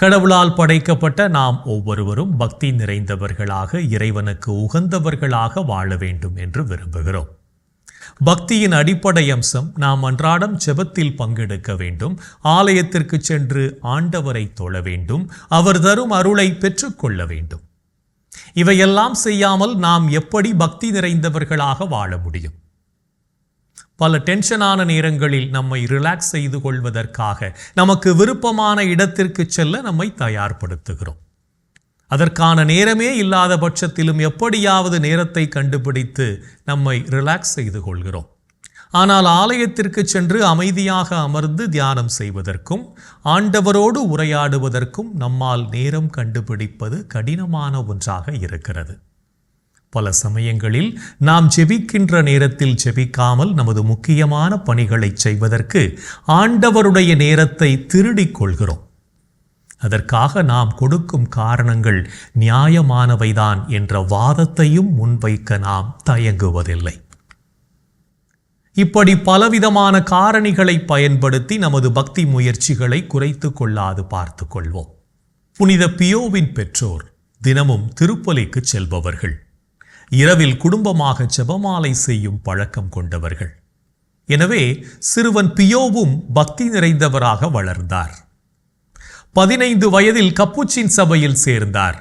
கடவுளால் படைக்கப்பட்ட நாம் ஒவ்வொருவரும் பக்தி நிறைந்தவர்களாக இறைவனுக்கு உகந்தவர்களாக வாழ வேண்டும் என்று விரும்புகிறோம். பக்தியின் அடிப்படை அம்சம் நாம் அன்றாடம் செபத்தில் பங்கெடுக்க வேண்டும் ஆலயத்திற்கு சென்று ஆண்டவரை தொழ வேண்டும் அவர் தரும் அருளை பெற்றுக்கொள்ள வேண்டும். இவையெல்லாம் செய்யாமல் நாம் எப்படி பக்தி நிறைந்தவர்களாக வாழ முடியும்? பல டென்ஷனான நேரங்களில் நம்மை ரிலாக்ஸ் செய்து கொள்வதற்காக நமக்கு விருப்பமான இடத்திற்கு செல்ல நம்மை தயார்படுத்துகிறோம். அதற்கான நேரமே இல்லாத பட்சத்திலும் எப்படியாவது நேரத்தை கண்டுபிடித்து நம்மை ரிலாக்ஸ் செய்து கொள்கிறோம். ஆனால் ஆலயத்திற்கு சென்று அமைதியாக அமர்ந்து தியானம் செய்வதற்கும் ஆண்டவரோடு உரையாடுவதற்கும் நம்மால் நேரம் கண்டுபிடிப்பது கடினமான ஒன்றாக இருக்கிறது. பல சமயங்களில் நாம் ஜெபிக்கின்ற நேரத்தில் ஜெபிக்காமல் நமது முக்கியமான பணிகளை செய்வதற்கு ஆண்டவருடைய நேரத்தை திருடிக் கொள்கிறோம். அதற்காக நாம் கொடுக்கும் காரணங்கள் நியாயமானவைதான் என்ற வாதத்தையும் முன்வைக்க நாம் தயங்குவதில்லை. இப்படி பலவிதமான காரணிகளை பயன்படுத்தி நமது பக்தி முயற்சிகளை குறைத்து கொள்ளாது பார்த்து கொள்வோம். புனித பியோவின் பெற்றோர் தினமும் திருப்பலிக்கு செல்பவர்கள். இரவில் குடும்பமாக ஜெபமாலை செய்யும் பழக்கம் கொண்டவர்கள். எனவே சிறுவன் பியோவும் பக்தி நிறைந்தவராக வளர்ந்தார். பதினைந்து வயதில் கப்புச்சின் சபையில் சேர்ந்தார்.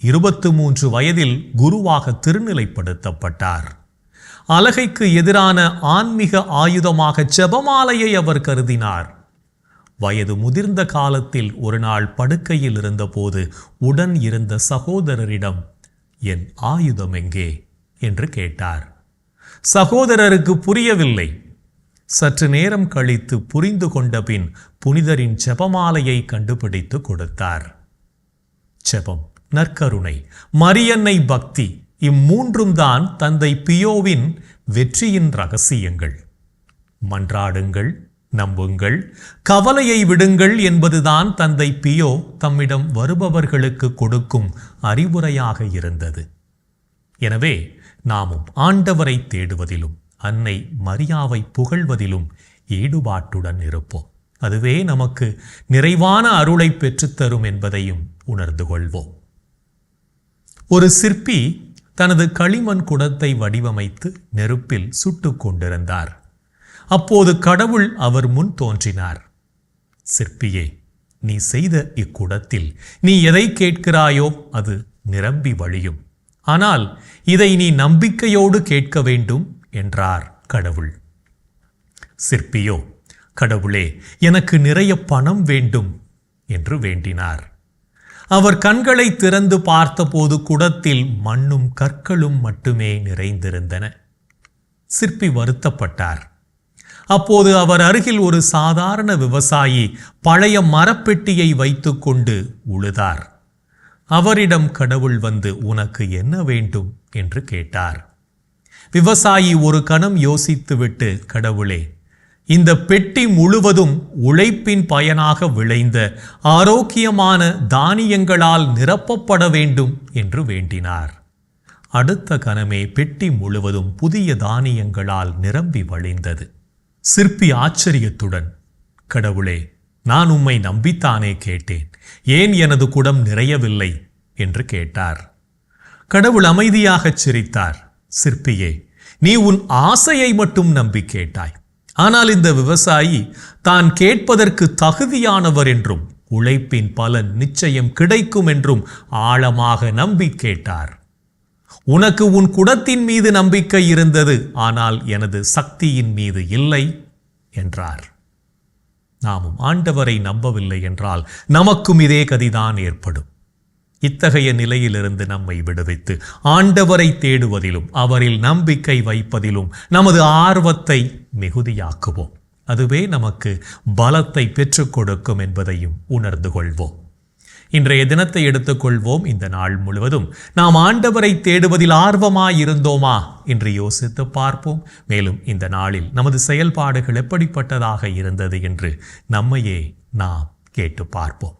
இருபத்து மூன்று வயதில் குருவாக திருநிலைப்படுத்தப்பட்டார். அலகைக்கு எதிரான ஆன்மீக ஆயுதமாக ஜெபமாலையை அவர் கருதினார். வயது முதிர்ந்த காலத்தில் ஒரு நாள் படுக்கையில் இருந்தபோது உடன் இருந்த சகோதரரிடம் என் ஆயுதம் எங்கே? என்று கேட்டார். சகோதரருக்கு புரியவில்லை. சற்று நேரம் கழித்து புரிந்து கொண்ட பின் புனிதரின் செபமாலையை கண்டுபிடித்து கொடுத்தார். செபம் நற்கருணை மரியன்னை பக்தி இம்மூன்றும் தான் தந்தை பியோவின் வெற்றியின் ரகசியங்கள். மன்றாடுங்கள். நம்புங்கள். கவலையை விடுங்கள் என்பதுதான் தந்தை பியோ தம்மிடம் வருபவர்களுக்கு கொடுக்கும் அறிவுரையாக இருந்தது. எனவே நாமும் ஆண்டவரை தேடுவதிலும் அன்னை மரியாவை புகழ்வதிலும் ஈடுபாட்டுடன் இருப்போம். அதுவே நமக்கு நிறைவான அருளை பெற்றுத்தரும் என்பதையும் உணர்ந்து கொள்வோம். ஒரு சிற்பி தனது களிமண் குடத்தை வடிவமைத்து நெருப்பில் சுட்டு கொண்டிருந்தார். அப்போது கடவுள் அவர் முன் தோன்றினார். சிற்பியே நீ செய்த இக்குடத்தில் நீ எதை கேட்கிறாயோ அது நிரம்பி வழியும். ஆனால் இதை நீ நம்பிக்கையோடு கேட்க வேண்டும் என்றார் கடவுள். சிற்பியோ கடவுளே எனக்கு நிறைய பணம் வேண்டும் என்று வேண்டினார். அவர் கண்களை திறந்து பார்த்தபோது குடத்தில் மண்ணும் கற்களும் மட்டுமே நிறைந்திருந்தன. சிற்பி வருத்தப்பட்டார். அப்போது அவர் அருகில் ஒரு சாதாரண விவசாயி பழைய மரப்பெட்டியை வைத்துக்கொண்டு உழுதார். அவரிடம் கடவுள் வந்து உனக்கு என்ன வேண்டும்? என்று கேட்டார். விவசாயி ஒரு கணம் யோசித்துவிட்டு கடவுளே இந்த பெட்டி முழுவதும் உழைப்பின் பயனாக விளைந்த ஆரோக்கியமான தானியங்களால் நிரப்பப்பட வேண்டும் என்று வேண்டினார். அடுத்த கணமே பெட்டி முழுவதும் புதிய தானியங்களால் நிரம்பி வழிந்தது. சிற்பி ஆச்சரியத்துடன் கடவுளே நான் உம்மை நம்பித்தானே கேட்டேன். ஏன் எனது குடம் நிறையவில்லை? என்று கேட்டார். கடவுள் அமைதியாகச் சிரித்தார். சிற்பியே நீ உன் ஆசையை மட்டும் நம்பி கேட்டாய். ஆனால் இந்த விவசாயி தான் கேட்பதற்கு தகுதியானவர் என்றும் உழைப்பின் பலன் நிச்சயம் கிடைக்கும் என்றும் ஆழமாக நம்பி கேட்டார். உனக்கு உன் குடத்தின் மீது நம்பிக்கை இருந்தது ஆனால் எனது சக்தியின் மீது இல்லை என்றார். நாமும் ஆண்டவரை நம்பவில்லை என்றால் நமக்கும் இதே கதிதான் ஏற்படும். இத்தகைய நிலையிலிருந்து நம்மை விடுவித்து ஆண்டவரை தேடுவதிலும் அவரில் நம்பிக்கை வைப்பதிலும் நமது ஆர்வத்தை மிகுதியாக்குவோம். அதுவே நமக்கு பலத்தை பெற்றுக் கொடுக்கும் என்பதையும் உணர்ந்து கொள்வோம். இன்றைய தினத்தை எடுத்துக்கொள்வோம் இந்த நாள் முழுவதும். நாம் ஆண்டவரை தேடுவதில் ஆர்வமாயிருந்தோமா? என்று யோசித்து பார்ப்போம். மேலும் இந்த நாளில் நமது செயல்பாடுகள் எப்படிப்பட்டதாக இருந்தது என்று நம்மையே நாம் கேட்டு பார்ப்போம்.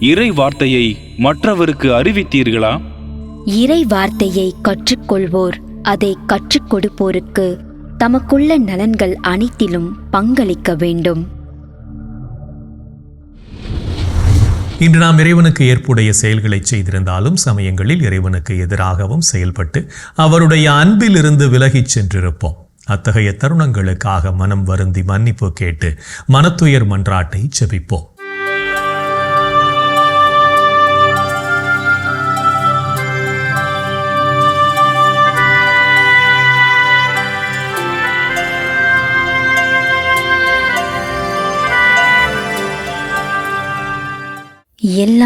இறை வார்த்தையை மற்றவருக்கு அறிவித்தீர்களா? இறை வார்த்தையை கற்றுக்கொள்வோர் அதை கற்றுக் கொடுப்போருக்கு தமக்குள்ள நலன்கள் அனைத்திலும் பங்களிக்க வேண்டும். இன்று நாம் இறைவனுக்கு ஏற்புடைய செயல்களை செய்திருந்தாலும் சமயங்களில் இறைவனுக்கு எதிராகவும் செயல்பட்டு அவருடைய அன்பிலிருந்து விலகிச் சென்றிருப்போம். அத்தகைய தருணங்களுக்காக மனம் வருந்தி மன்னிப்பு கேட்டு மனத்துயர் மன்றாட்டை செபிப்போம்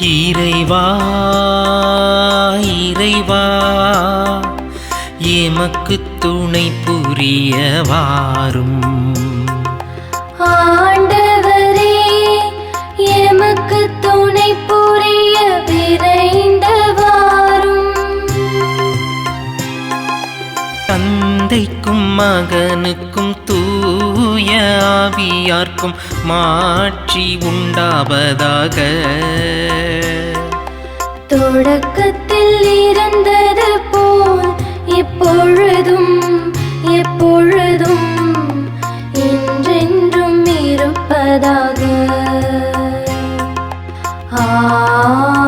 இறைவா இறைவா எமக்கு துணை புரிய வாரும் ஆண்டவரே எமக்கு துணை புரிய விரைந்து வாரும் தந்தைக்கும் மகனுக்கும் தூய ஆவியார்க்கும் மாற்றி உண்டாவதாக. தொடக்கத்தில் இருந்தது போல் இப்பொழுதும் எப்பொழுதும் என்றென்றும் இருப்பதாக. ஆ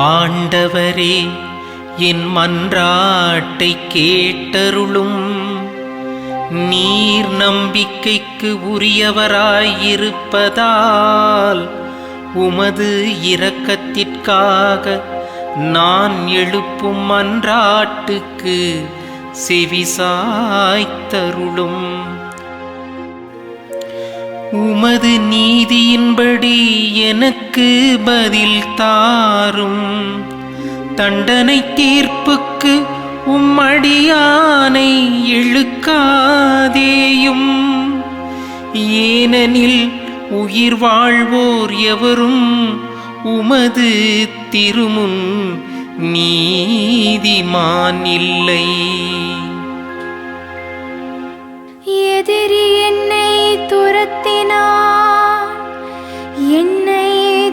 ஆண்டவரே என் மன்றாட்டை கேட்டருளும். நீர் நம்பிக்கைக்கு உரியவராயிருப்பதால் உமது இரக்கத்திற்காக நான் எழுப்பும் மன்றாட்டுக்கு செவிசாய்த்தருளும் உமது நீதியின்படி எனக்கு பதில் தாரும். தண்டனை தீர்ப்புக்கு உம்மடியானை இழுக்காதேயும். ஏனெனில் உயிர் வாழ்வோர் எவரும் உமது திருமுன் நீதிமான் இல்லை. எதிரி என்னை துரத்தினான் என்னை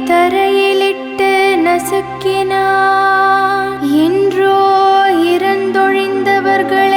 தரையிலிட்டு நசுக்கினான் என்றோ இறந்தொழிந்தவர்களை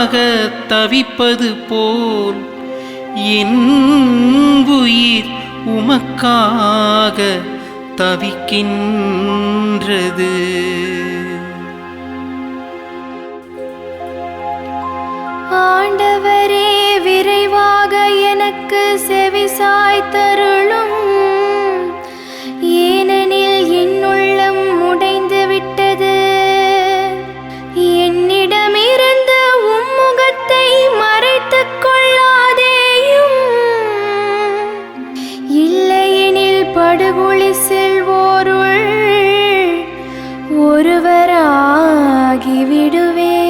நீருக்காக தவிப்பது போல் என் உயிர் உமக்காக தவிக்கின்றது. ஆண்டவரே விரைவாக எனக்கு செவிசாய் தருளும் ஒருவராகிவிடுவே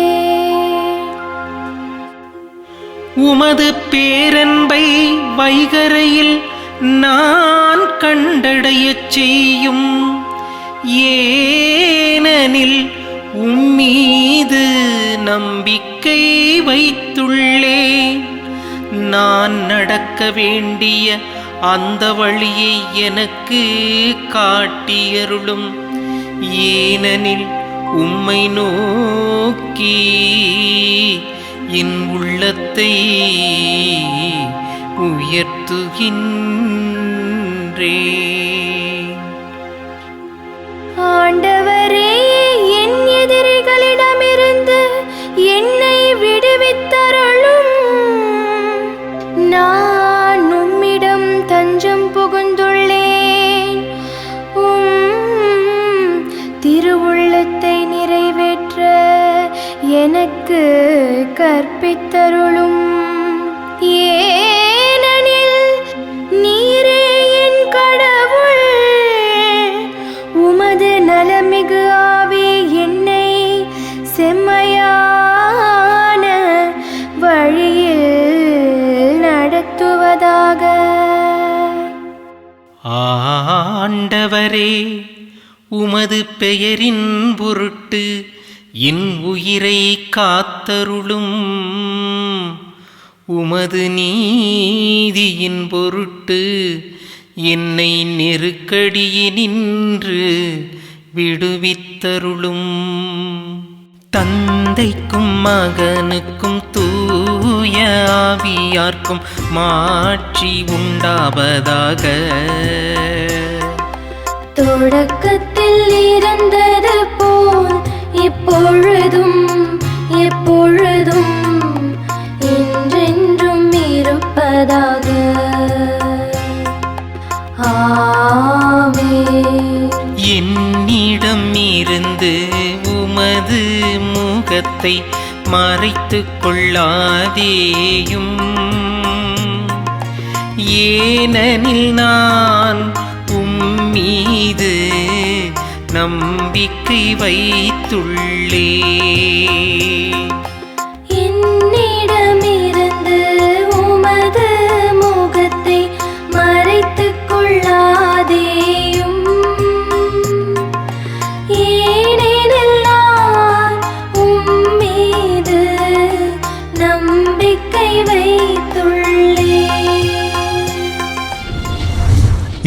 உமது பேரன்பை வைகரையில் நான் கண்டடையச் செய்யும். ஏனெனில் உம்மீது நம்பிக்கை வைத்துள்ளேன். நான் நடக்க வேண்டிய அந்த வழியை எனக்கு காட்டியருளும். ஏனெனில் உம்மை நோக்கி என் உள்ளத்தை உயர்த்துகின்றே. ஆண்டவரே என் எதிரிகளிடமிருந்து என்னை விடுவித்தருளும். நான் உம்மிடம் தஞ்சம் புகுந்து எனக்கு கற்பித்தருளும். ஏனெனில் நீரே என் கடவுள். உமது நலமிகு ஆவி என்னை செம்மையான வழியில் நடத்துவதாக. ஆண்டவரே உமது பெயரின் பொருட்டு என் உயிரை காத்தருளும் உமது நீதியின் பொருட்டு என்னை நெருக்கடியினின்று விடுவித்தருளும். தந்தைக்கும் மகனுக்கும் தூய ஆவியார்க்கும் மாற்றி உண்டாவதாக. தொடக்கத்தில் இருந்தது போல் இப்பொழுதும் எப்பொழுதும் என்றென்றும் இருப்பதாக. என்னிடம் இருந்து உமது முகத்தை மறைத்து கொள்ளாதேயும். ஏனெனில் நான் உம்மீது நம்பிக்கை வைத்துள்ளே.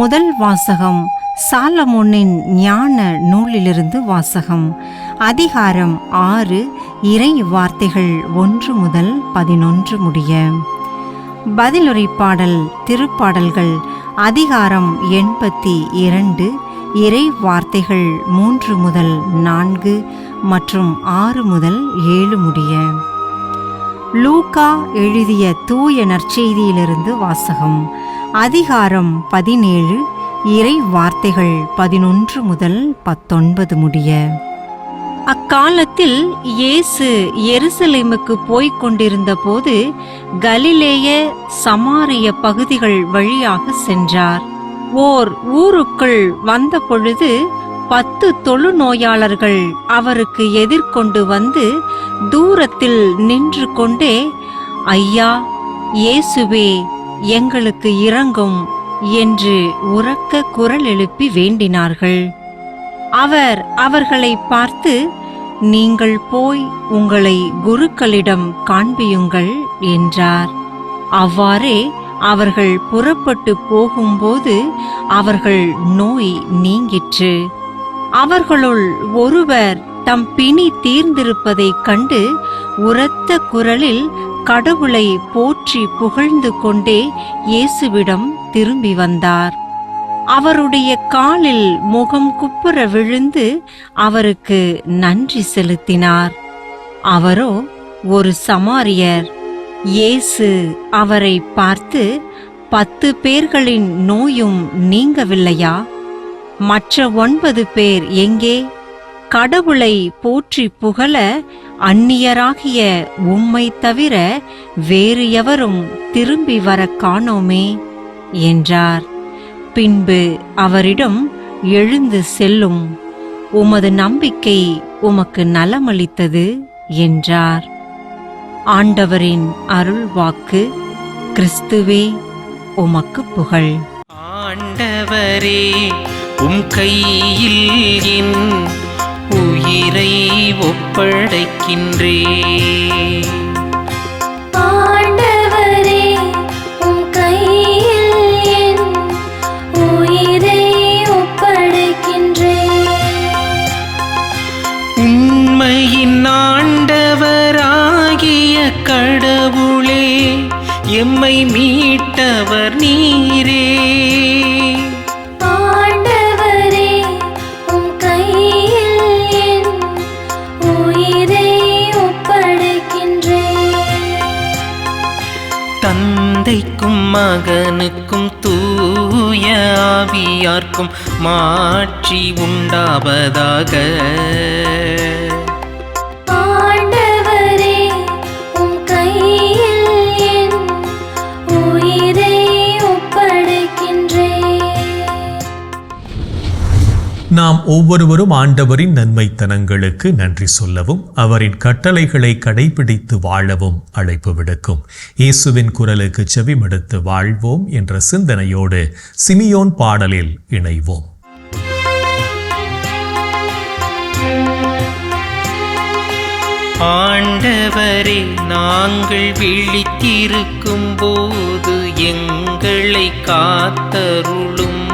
முதல் வாசகம் சாலமோனின் ஞான நூலிலிருந்து வாசகம். அதிகாரம் ஆறு இறை வார்த்தைகள் ஒன்று முதல் பதினொன்று முடிய. பதிலுரை பாடல் திருப்பாடல்கள் அதிகாரம் எண்பத்தி இரண்டு இறை வார்த்தைகள் மூன்று முதல் நான்கு மற்றும் ஆறு முதல் ஏழு முடிய. லூகா எழுதிய தூய நற்செய்தியிலிருந்து வாசகம். அதிகாரம் பதினேழு. இறை வார்த்தைகள் பதினொன்று முதல் பத்தொன்பது முடிய. அக்காலத்தில் இயேசு எருசலேமுக்கு போய்க் கொண்டிருந்த போது கலிலேய சமாரிய பகுதிகள் வழியாக சென்றார். ஓர் ஊருக்குள் வந்த பொழுது பத்து தொழுநோயாளர்கள் அவருக்கு எதிர்கொண்டு வந்து தூரத்தில் நின்று கொண்டே ஐயா இயேசுவே எங்களுக்கு இறங்கும் என்று உரக்க குரல் எழுப்பி வேண்டினார்கள். அவர் அவர்களை பார்த்து நீங்கள் போய் உங்களை குருக்களிடம் காண்பியுங்கள் என்றார். அவ்வாறே அவர்கள் புறப்பட்டு போகும்போது அவர்கள் நோய் நீங்கிற்று. அவர்களுள் ஒருவர் தம் பிணி தீர்ந்திருப்பதைக் கண்டு உரத்த குரலில் கடவுளை போற்றி புகழ்ந்து கொண்டே இயேசுவிடம் திரும்பி வந்தார். அவருடைய காலில் முகம் குப்புற விழுந்து அவருக்கு நன்றி செலுத்தினார். அவரோ ஒரு சமாரியர். இயேசு அவரை பார்த்து பத்து பேர்களின் நோயும் நீங்கவில்லையா? மற்ற ஒன்பது பேர் எங்கே? கடவுளை போற்றி புகழ அந்நியராகிய உம்மை தவிர வேறு எவரும் திரும்பி வர காணோமே என்றார். பின்பு அவரிடம் எழுந்து செல்லும். உமது நம்பிக்கை உமக்கு நலமளித்தது என்றார். ஆண்டவரின் அருள் வாக்கு கிறிஸ்துவே உமக்கு புகழ். ஆண்டவரே உம் கையில் என் உயிரை ஒப்படைக்கின்றே. ஆண்டவராகிய கடவுளே எம்மை மீட்டவர் மகனுக்கும் தூய ஆவியார்க்கும் மாட்சி உண்டாவதாக. நாம் ஒவ்வொருவரும் ஆண்டவரின் நன்மைத்தனங்களுக்கு நன்றி சொல்லவும் அவரின் கட்டளைகளை கடைபிடித்து வாழவும் அழைப்பு விடுக்கும். இயேசுவின் குரலுக்கு செவிமடுத்து வாழ்வோம் என்ற சிந்தனையோடு சிமியோன் பாடலில் இணைவோம். ஆண்டவரே நாங்கள் விழித்திருக்கும் போது எங்களை காத்தருளும்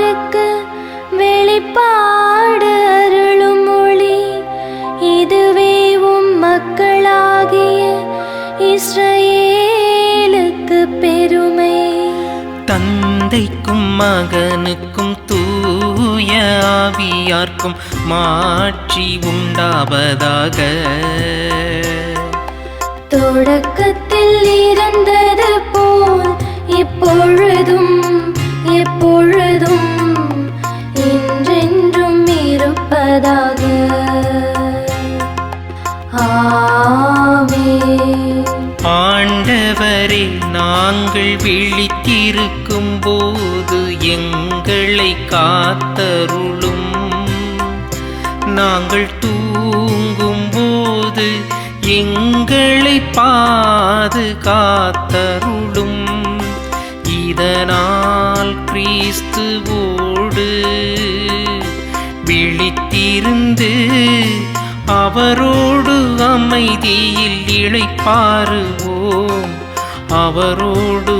இனத்தாருக்கு வெளிப்பாடு அருளும் மொழி இதுவே உம் மக்களாகிய இஸ்ரவேலுக்கு பெருமை. தந்தைக்கும் மகனுக்கும் தூய ஆவியார்க்கும் மாட்சி உண்டாவதாக. தொடக்கத்தில் இருந்தது போல் இப்பொழுதும் விழித்திருக்கும் போது எங்களை காத்தருளும். நாங்கள் தூங்கும் போது எங்களை பாதுகாத்தருளும். இதனால் கிறிஸ்துவோடு விழித்திருந்து அவரோடு அமைதியில் இழைப்பாருவோம். அவரோடு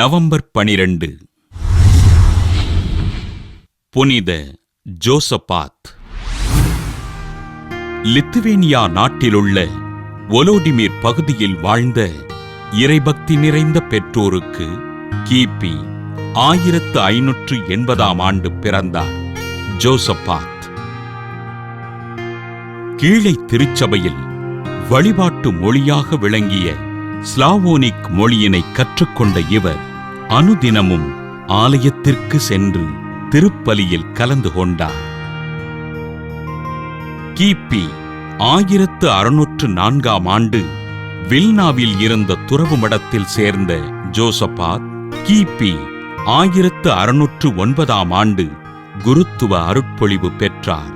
நவம்பர் பனிரெண்டு. புனித ஜோசபாத். லித்துவேனியா நாட்டிலுள்ள ஒலோடிமிர் பகுதியில் வாழ்ந்த இறைபக்தி நிறைந்த பெற்றோருக்கு கிபி ஆயிரத்து ஐநூற்று எண்பதாம் ஆண்டு பிறந்தார் ஜோசபாத். கீழை திருச்சபையில் வழிபாட்டு மொழியாக விளங்கிய ஸ்லாவோனிக் மொழியினை கற்றுக்கொண்ட இவர் அனுதினமும் ஆலயத்திற்கு சென்று திருப்பலியில் கலந்து கொண்டார். கிபி ஆயிரத்து அறுநூற்று நான்காம் ஆண்டு வில்னாவில் இருந்த துறவு மடத்தில் சேர்ந்த ஜோசபாத் கிபி ஆயிரத்து அறுநூற்று ஒன்பதாம் ஆண்டு குருத்துவ அருட்பொழிவு பெற்றார்.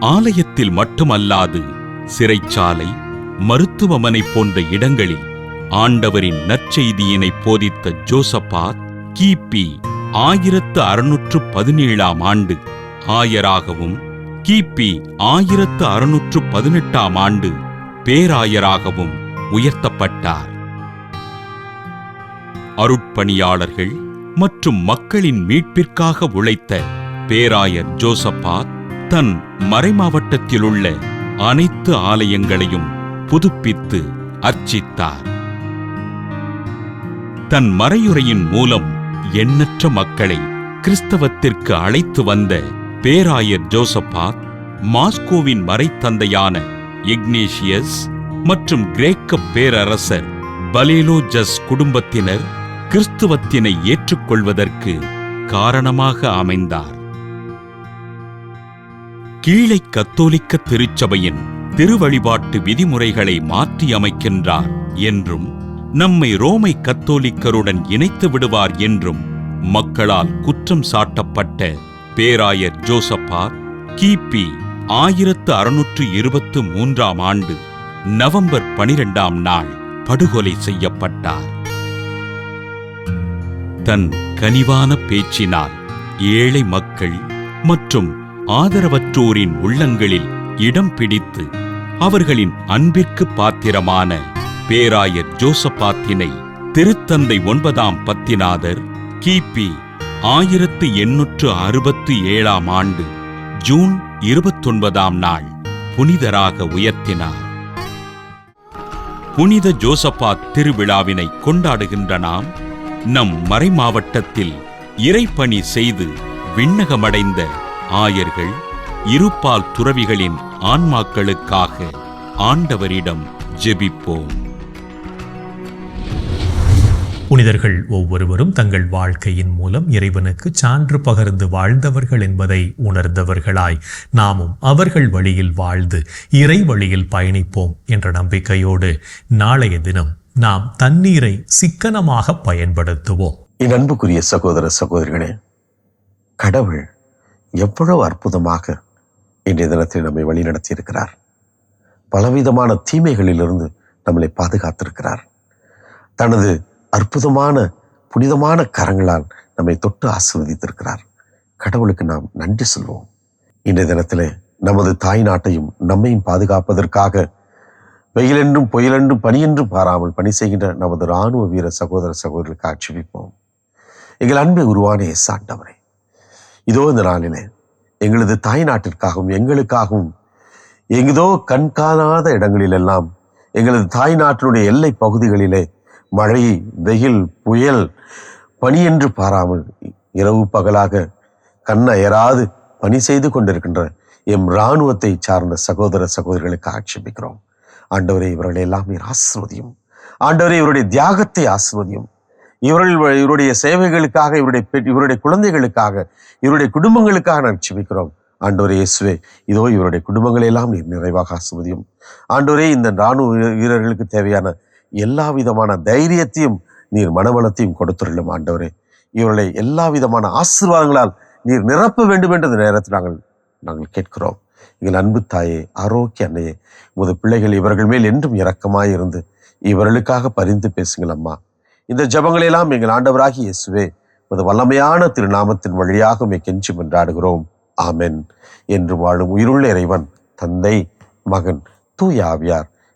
ஆலயத்தில் மட்டுமல்லாது சிறைச்சாலை மருத்துவமனை போன்ற இடங்களில் ஆண்டவரின் நற்செய்தியினை போதித்த ஜோசபாத் கிபி ஆயிரத்து அறுநூற்று பதினேழாம் ஆண்டு ஆயராகவும் கிபி ஆயிரத்து அறுநூற்று பதினெட்டாம் ஆண்டு பேராயராகவும் உயர்த்தப்பட்டார். அருட்பணியாளர்கள் மற்றும் மக்களின் மீட்பிற்காக உழைத்த பேராயர் ஜோசபாத் தன் மறைமாவட்டத்திலுள்ள அனைத்து ஆலயங்களையும் புதுப்பித்து அர்ச்சித்தார். தன் மறையுரையின் மூலம் எண்ணற்ற மக்களை கிறிஸ்தவத்திற்கு அழைத்து வந்த பேராயர் ஜோசப்பாக் மாஸ்கோவின் மறைத்தந்தையான இக்னேஷியஸ் மற்றும் கிரேக்க பேரரசர் பலேலோஜஸ் குடும்பத்தினர் கிறிஸ்துவத்தினை ஏற்றுக்கொள்வதற்கு காரணமாக அமைந்தார். கீழை கத்தோலிக்க திருச்சபையின் திருவழிபாட்டு விதிமுறைகளை மாற்றியமைக்கின்றார் என்றும் நம்மை ரோமை கத்தோலிக்கருடன் இணைத்து விடுவார் என்றும் மக்களால் குற்றம் சாட்டப்பட்ட பேராயர் ஜோசப்பார் கிபி ஆயிரத்து அறுநூற்று இருபத்து மூன்றாம் ஆண்டு நவம்பர் பனிரெண்டாம் நாள் படுகொலை செய்யப்பட்டார். தன் கனிவான பேச்சினால் ஏழை மக்கள் மற்றும் ஆதரவற்றோரின் உள்ளங்களில் இடம் பிடித்து அவர்களின் அன்பிற்கு பாத்திரமான பேராயர் ஜோசபாத்தினை திருத்தந்தை ஒன்பதாம் பத்திநாதர் கிபி ஆயிரத்து எண்ணூற்று அறுபத்து ஏழாம் ஆண்டு ஜூன் இருபத்தொன்பதாம் நாள் புனிதராக உயர்த்தினார். புனித ஜோசபாத் திருவிழாவினை கொண்டாடுகின்ற நாம் நம் மறைமாவட்டத்தில் இறைப்பணி செய்து விண்ணகமடைந்த ஆயர்கள் இருப்பால் துறவிகளின் ஆன்மாக்களுக்காக ஆண்டவரிடம் ஜெபிப்போம். புனிதர்கள் ஒவ்வொருவரும் தங்கள் வாழ்க்கையின் மூலம் இறைவனுக்கு சான்று பகர்ந்து வாழ்ந்தவர்கள் என்பதை உணர்ந்தவர்களாய் நாமும் அவர்கள் வழியில் வாழ்ந்து இறை வழியில் பயணிப்போம் என்ற நம்பிக்கையோடு நாளைய தினம் நாம் தண்ணீரை சிக்கனமாக பயன்படுத்துவோம். என் அன்புக்குரிய சகோதர சகோதரிகளே கடவுள் எவ்வளவு அற்புதமாக இன்றைய தினத்தில் நம்மை வழிநடத்தி இருக்கிறார் பலவிதமான தீமைகளிலிருந்து நம்மளை பாதுகாத்திருக்கிறார். தனது அற்புதமான புனிதமான கரங்களால் நம்மை தொட்டு ஆசிர்வதித்திருக்கிறார். கடவுளுக்கு நாம் நன்றி சொல்வோம். இன்றைய தினத்திலே நமது தாய் நாட்டையும் நம்மையும் பாதுகாப்பதற்காக வெயிலென்றும் புயலென்றும் பனியென்றும் பாராமல் பணி செய்கின்ற நமது இராணுவ வீர சகோதர சகோதரர்களுக்கு ஆட்சேபிப்போம். எங்கள் அன்பை உருவான எஸ் இதோ இந்த நாளிலே எங்களது தாய் நாட்டிற்காகவும் எங்களுக்காகவும் எங்கதோ கண்காணாத இடங்களிலெல்லாம் எங்களது தாய் நாட்டினுடைய எல்லை பகுதிகளிலே மழை வெயில் புயல் பனி என்று பாராமல் இரவு பகலாக கண்ணயராது பணி செய்து கொண்டிருக்கின்ற எம் இராணுவத்தை சார்ந்த சகோதர சகோதரிகளுக்கு ஆட்சேபிக்கிறோம். ஆண்டவரே இவர்களை எல்லாம் ஆசிர்வதியும். ஆண்டவரே இவருடைய தியாகத்தை ஆசிர்வதியும். இவர்கள் இவருடைய சேவைகளுக்காக இவருடைய பெ- இவருடைய குழந்தைகளுக்காக இவருடைய குடும்பங்களுக்காக நான் செபிக்கிறோம் ஆண்டவரே இயேசுவே இதோ இவருடைய குடும்பங்களை எல்லாம் நீர் நிறைவாக ஆசிர்வதியும். ஆண்டோரே இந்த ராணுவ வீரர்களுக்கு தேவையான எல்லா விதமான தைரியத்தையும் நீர் மனவளத்தையும் கொடுத்துள்ளும் ஆண்டவரே. இவர்களை எல்லா விதமான ஆசீர்வாதங்களால் நீர் நிரப்ப வேண்டும் என்ற நேரத்தில் நாங்கள் நாங்கள் கேட்கிறோம். எங்கள் அன்பு தாயே ஆரோக்கிய அன்னையே உமது பிள்ளைகள் இவர்கள் மேல் என்றும் இரக்கமாய் இருந்து இவர்களுக்காக பரிந்து பேசுங்கள் அம்மா. இந்த ஜெபங்களை எல்லாம் எங்கள் ஆண்டவராகி இயேசுவே உமது வல்லமையான திருநாமத்தின் வழியாக உமை கெஞ்சி மன்றாடுகிறோம் ஆமென். என்று வாழும் உயிருள்ள இறைவன் தந்தை மகன் தூயாவியார்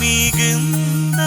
മികുന്ന